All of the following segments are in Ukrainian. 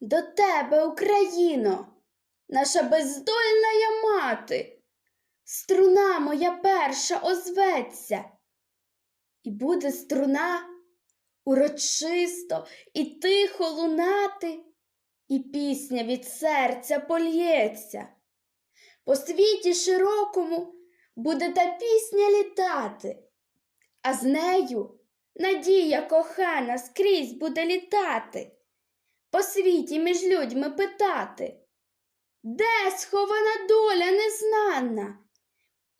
до тебе, Україно, наша бездольна мати, струна моя перша озветься, і буде струна урочисто і тихо лунати, і пісня від серця польється. По світі широкому буде та пісня літати, а з нею надія кохана скрізь буде літати, по світі між людьми питати, де схована доля незнана?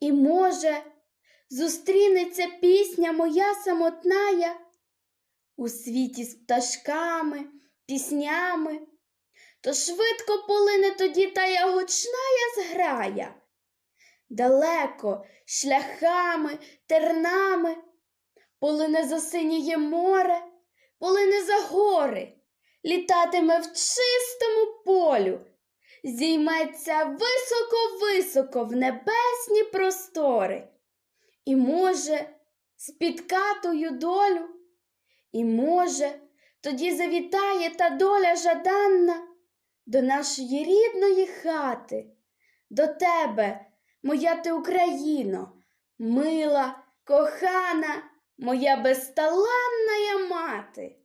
І, може, зустрінеться пісня моя самотная у світі з пташками, піснями, то швидко полине тоді тая гучная зграя. Далеко шляхами, тернами, полине за синіє море, полине за гори, літатиме в чистому полю, зійметься високо-високо в небесні простори. І, може, спітка тую долю, і, може, тоді завітає та доля жаданна до нашої рідної хати, до тебе, моя ти Україно, мила, кохана, моя безталанна мати.